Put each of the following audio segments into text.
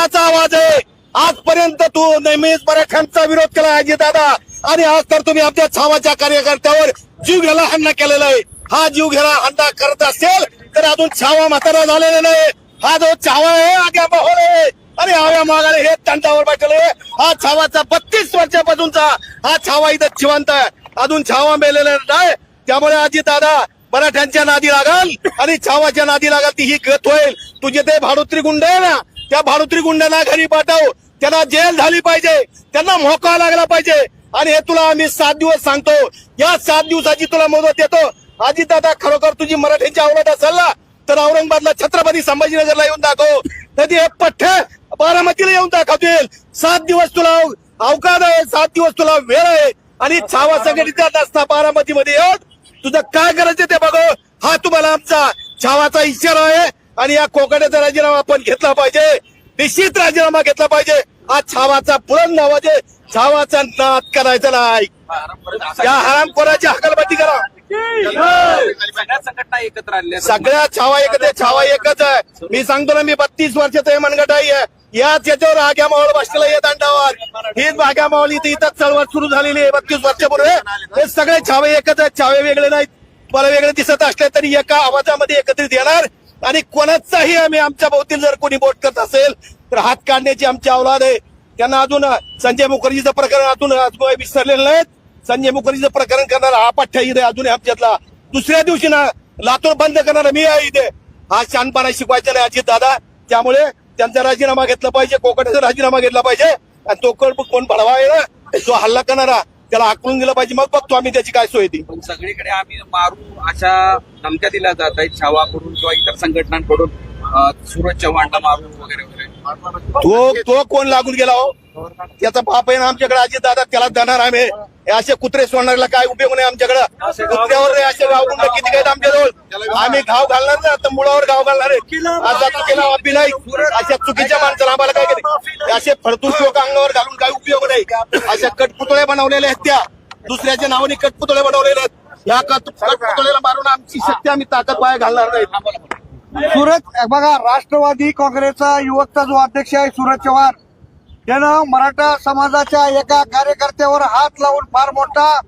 हा आवाज आहे? आजपर्यंत तू नेहमीच मराठ्यांचा विरोध केला अजित दादा. आणि आज तर तुम्ही आमच्या छावाच्या कार्यकर्त्यावर जीव घ्यायला हल्ला केलेला आहे. हा जीव घ्यायला हल्ला करत असेल तर अजून छावा म्हातारा झालेला नाही. हा जो छावा आहे आग्या माहोल आहे. आणि आव्या मागाले हे तंटावर बैठले हा छावाचा बत्तीस वर्षापासूनचा हा छावा इथं जिवंत आहे. अजून छावा मेलेला नाही. त्यामुळे आजी दादा मराठ्यांच्या नादी लागाल आणि छावाच्या नादी लागाल ती ही गत होईल. तुझे ते भाडोत्री गुंड आहे ना त्या भाडोत्री गुंड्यांना घरी पाठव. त्यांना जेल झाली पाहिजे. त्यांना मोका लागला पाहिजे. आणि हे तुला आम्ही सात दिवस सांगतो. या सात दिवसाची तुला मदत देतो. अजित दादा खरोखर तुझी मराठीची औरत असेल ना तर औरंगाबादला छत्रपती संभाजीनगरला येऊन दाखव. कधी हे पठ्ठे बारामतीला येऊन दाखवतील. सात दिवस तुला अव- अवकाश आहे. सात दिवस तुला वेळ आहे. आणि छावा संघटित असता बारामतीमध्ये. येऊन तुझं काय करायचं ते बघ. हा तुम्हाला आमचा छावाचा इशारा आहे. आणि या कोकणाचा राजीनामा आपण घेतला पाहिजे. निश्चित राजीनामा घेतला पाहिजे. हा छावाचा पुरण नावाचे छावाचा नाद करायचा नाही. या हरामखोराची हकलबट्टी करा. सगळ्या संघटना एकत्र आणल्या सगळ्या छावा एकच छावा एकच आहे. मी सांगतो ना मी बत्तीस वर्षाचा हे मनगटाई आहे. याच याच्यावर आग्या माहोल बसलेला आहे दंडावर. हीच आग्या माहोल इथे इथं चळवळ सुरू झालेली आहे बत्तीस वर्षापूर्वी. हे सगळे छावे एकच आहेत छावे वेगळे नाहीत. मला वेगळे दिसत असले तरी एका आवाजामध्ये एकत्रित येणार. आणि कोणाचाही आम्ही आमच्या भोवतील जर कोणी बोट करत असेल तर हात काढण्याची आमची अवलाद आहे. त्यांना अजून संजय मुखर्जीचं प्रकरण अजून अजून विसरलेलं नाहीत. संजय मुखर्जीचं प्रकरण करणारा हा पठ्ठ्या इथे अजून आमच्यातला. दुसऱ्या दिवशी ना लातूर बंद करणारा मी आहे इथे. हा शानपणा शिकवायचा नाही अजित दादा. त्यामुळे त्यांचा राजीनामा घेतला पाहिजे कोकणाचा राजीनामा घेतला पाहिजे. आणि तो कोण कोण भडवा आहे जो हल्ला करणारा त्याला हाकलून दिला पाहिजे. मग बघतो आम्ही त्याची काय सोय ती. पण सगळीकडे आम्ही मारू अशा धमक्या दिल्या जात आहेत. छावाकडून किंवा इतर संघटनांकडून अं, सूरज चव्हाणला मारू वगैरे वगैरे. तो तो कोण लागून गेला हो? त्याचा बाप आहे ना आमच्याकडे अजित दादा त्याला देणार आम्ही. असे कुत्रे सोडणाऱ्याला काय उपयोग नाही आमच्याकडे? कुत्र्यावर असे गाव गुंड किती आहेत आमच्याजवळ? आम्ही घाव घालणार ना तर मुळावर गाव घालणार आहे असा चुकीला बाबी नाही. अशा चुकीच्या माणसाला आम्हाला काय केले असे फडतूस लोक अंगावर घालून काय उपयोग नाही. अशा कटपुतळे बनवलेले आहेत त्या. दुसऱ्याच्या नावाने कटपुतळे बनवलेले आहेत. या कट- कटपुतळेला मारून आमची शक्ती आम्ही ताकद पाया घालणार नाही. सुरज बघा राष्ट्रवादी काँग्रेसचा युवकचा जो अध्यक्ष आहे सूरज चव्हाण. त्यानं मराठा समाजाच्या एका कार्यकर्त्यावर हात लावून फार मोठा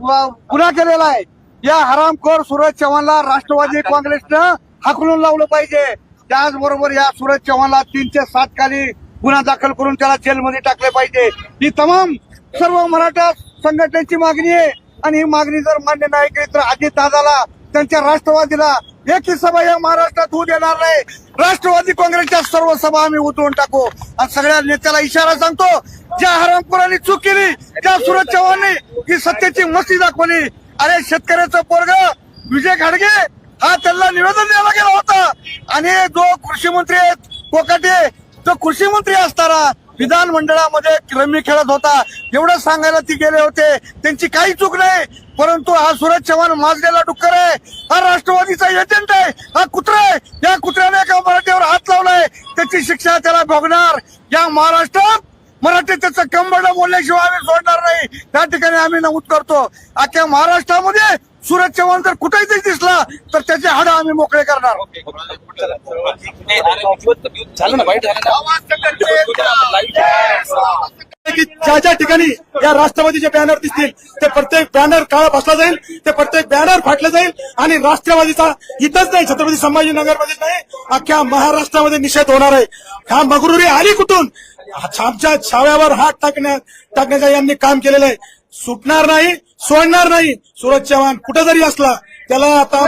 गुन्हा केलेला आहे. या हरामखोर सूरज चव्हाणला राष्ट्रवादी काँग्रेसनं हाकलून लावलं पाहिजे. त्याचबरोबर या सूरज चव्हाणला तीनशे सात खाली गुन्हा दाखल करून त्याला जेलमध्ये टाकले पाहिजे. ही तमाम सर्व मराठा संघटनेची मागणी आहे. आणि ही मागणी जर मान्य नाही केली तर अजित दादाला त्यांच्या राष्ट्रवादीला एकही सभा या महाराष्ट्रात होऊ देणार नाही. राष्ट्रवादी काँग्रेसच्या सर्व सभा आम्ही उतरून टाकू. आणि सगळ्या नेत्याला इशारा सांगतो ज्या हरामपुरांनी चूक केली त्या सुरज चव्हाणने ही सत्तेची मस्ती दाखवली. अरे शेतकऱ्याचं पोरग विजय घाडगे हा त्यांना निवेदन द्यायला गेला होता. आणि जो कृषी मंत्री आहेत कोकाटे तो कृषी मंत्री असताना विधानमंडळामध्ये रमी खेळत होता. एवढं सांगायला ती गेले होते. त्यांची काही चूक नाही. परंतु हा सूरज चव्हाण माजलेला डुक्कर आहे. हा राष्ट्रवादीचा एजंट आहे. हा कुत्रा आहे. या कुत्र्याने एका मराठीवर हात लावलाय. त्याची शिक्षा त्याला भोगणार. या महाराष्ट्रात मराठी त्याचं कंबड बोलल्याशिवाय आम्ही सोडणार नाही. त्या ठिकाणी आम्ही नमूद करतो. अख्ख्या महाराष्ट्रामध्ये सूरज चव्हाण जर कुठेही दिसला तर त्याचे हाड आम्ही मोकळे करणार. की ज्या ज्या ठिकाणी या राष्ट्रवादीचे बॅनर दिसतील ते प्रत्येक बॅनर काळा बसला जाईल ते प्रत्येक बॅनर फाटलं जाईल आणि राष्ट्रवादीचा इथंच नाही छत्रपती संभाजीनगरमध्येच नाही अख्ख्या महाराष्ट्रामध्ये निषेध होणार आहे. ह्या मगरुरी आली कुठून? आमच्या छाव्यावर हात टाकण्या टाकण्याचं यांनी काम केलेलं आहे. सुटणार नाही सोडणार नाही. सूरज चव्हाण कुठं जरी असला त्याला आता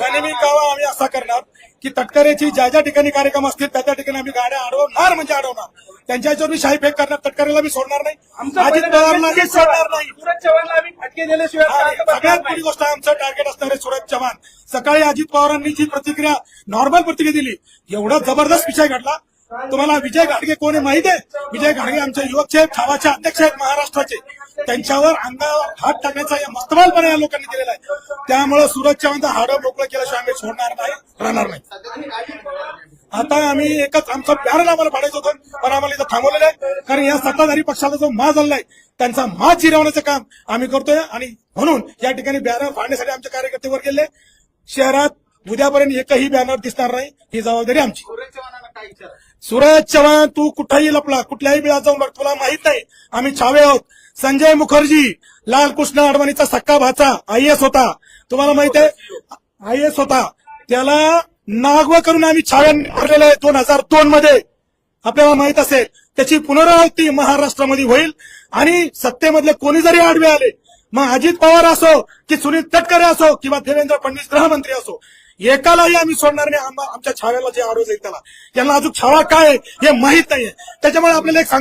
गनिमी कावा आम्ही असा करणार की तटकरेची ज्या ज्या ठिकाणी कार्यक्रम असतील त्या त्या ठिकाणी आम्ही गाड्या अडवणार म्हणजे अडवणार. त्यांच्या याच्यावर मी शाही फेक करणार तटकरेला मी सोडणार नाही. अजित पवारला सोडणार नाही. आणि सगळ्यात मोठी गोष्ट आमचं टार्गेट असणार आहे सुरज चव्हाण. सकाळी अजित पवारांनी जी प्रतिक्रिया नॉर्मल प्रतिक्रिया दिली एवढा जबरदस्त विषय घडला. तुम्हाला विजय घाडगे कोण आहे माहीत आहे? विजय घाडगे आमचे युवक साहेब छावाचे अध्यक्ष आहेत महाराष्ट्राचे. त्यांच्यावर अंगावर हात टाकण्याचा या मस्तमालपणा या लोकांनी दिलेला आहे. त्यामुळे सूरज चव्हाणचा हाडं मोकळं केल्याशिवाय आम्ही सोडणार नाही राहणार नाही. आता आम्ही एकच आमचं पॅनल आम्हाला पाडायचं होतं पण आम्हाला इथं थांबवलेलं आहे. कारण या सत्ताधारी पक्षाचा जो मा झालाय त्यांचा मात चिरवण्याचं काम आम्ही करतोय. आणि म्हणून या ठिकाणी बॅनर फाडण्यासाठी आमचे कार्यकर्ते वर गेले. शहरात उद्यापर्यंत एकही बॅनर दिसणार नाही. ही जबाबदारी आमची. सूरज चव्हाण तू कुठेही लपला कुठल्याही बिळात जाऊन बघ तुला माहीत नाही. आम्ही छावे आहोत. संजय मुखर्जी लालकृष्ण अडवाणीचा सक्का भाचा आय एस होता. तुम्हाला माहीत आहे आय एस होता. त्याला नागव करून आम्ही छाव्या भरलेलं आहे दोन हजार दोन मध्ये. आपल्याला माहीत असेल त्याची पुनरावृत्ती महाराष्ट्रामध्ये होईल. आणि सत्तेमधले कोणी जरी आडवे आले मग अजित पवार असो की सुनील तटकरे असो किंवा देवेंद्र फडणवीस गृहमंत्री असो एकालाही आम्ही सोडणार नाही. आमच्या छाव्याला जे आडवे येईल त्याला. त्यांना अजून छावा काय आहे हे माहीत नाहीये. त्याच्यामुळे आपल्याला एक सांग